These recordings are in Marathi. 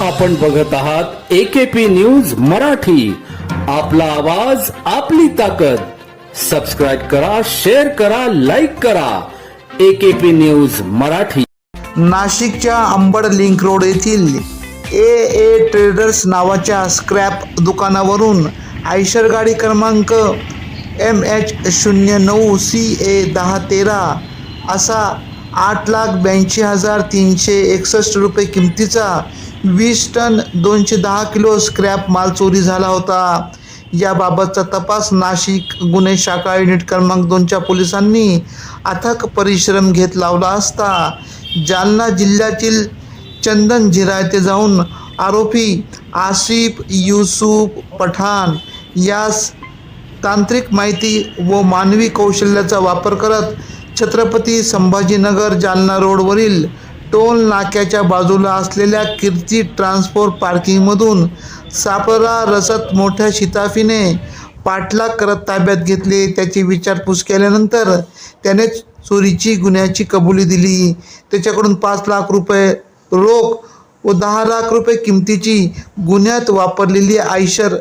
आपण बघत आहात एकेपी न्यूज मराठी. आपला आवाज आपली ताकद. सबस्क्राईब करा शेअर करा लाईक करा. AKP news Marathi. नाशिकच्या अंबड लिंक रोड येथील ए ए ट्रेडर्स नावाच्या स्क्रॅप दुकानावरून आयशर गाडी क्रमांक एम एच शून्य नऊ सी ए दहा तेरा असा आठ लाख ब्याऐंशी हजार तीनशे एकसष्ट रुपये किमतीचा वीस टन दोनशे दहा किलो स्क्रॅप माल चोरी झाला होता. याबाबतचा तपास नाशिक गुन्हे शाखा युनिट क्रमांक दोनच्या पोलिसांनी अथक परिश्रम घेत लावला असता. जालना जिल्ह्यातील चंदन झिरा येथे जाऊन आरोपी आसिफ युसुफ पठाण यास तांत्रिक माहिती व मानवी कौशल्याचा वापर करत छत्रपती संभाजीनगर जालना रोडवरील टोल नाक्याच्या बाजूला असलेल्या कीर्ती ट्रान्सपोर्ट पार्किंगमधून सापरा रसत मोठ्या शिताफीने पाठलाग करत ताब्यात घेतले. त्याची विचारपूस केल्यानंतर त्याने चोरीची गुन्ह्याची कबुली दिली. त्याच्याकडून पाच लाख रुपये रोख व दहा लाख रुपये किमतीची गुन्ह्यात वापरलेली आयशर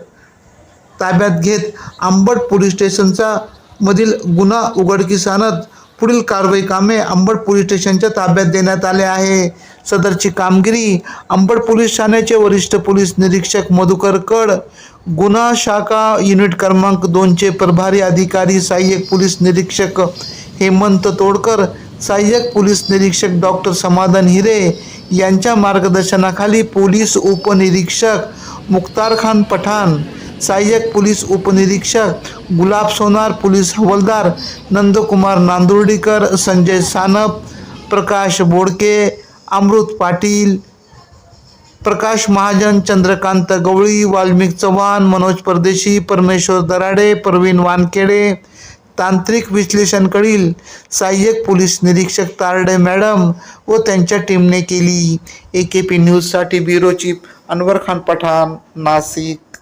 ताब्यात घेत आंबट पोलीस स्टेशनचा मधील गुन्हा उघडकीस आणत पुढील कारवाई कामे अंबड पोलीस स्टेशनच्या ताब्यात देण्यात आले आहे. सदरची कामगिरी अंबड पोलीस ठाण्याचे वरिष्ठ पोलीस निरीक्षक मधुकर कड गुन्हा शाखा युनिट क्रमांक दोनचे प्रभारी अधिकारी सहाय्यक पोलीस निरीक्षक हेमंत तोडकर सहाय्यक पोलीस निरीक्षक डॉक्टर समाधान हिरे यांच्या मार्गदर्शनाखाली पोलीस उपनिरीक्षक मुख्तार खान पठाण सहाय्यक पोलीस उपनिरीक्षक गुलाब सोनार पोलीस हवालदार नंदकुमार नांदुर्डीकर संजय सानप प्रकाश बोडके अमृत पाटील प्रकाश महाजन चंद्रकांत गवळी वाल्मिक चव्हाण मनोज परदेशी परमेश्वर दराडे प्रवीण वानखेडे तांत्रिक विश्लेषणकडील सहाय्यक पोलीस निरीक्षक तारडे मॅडम व त्यांच्या टीमने केली. ए के पी न्यूजसाठी ब्युरो चीफ अनवर खान पठाण नाशिक.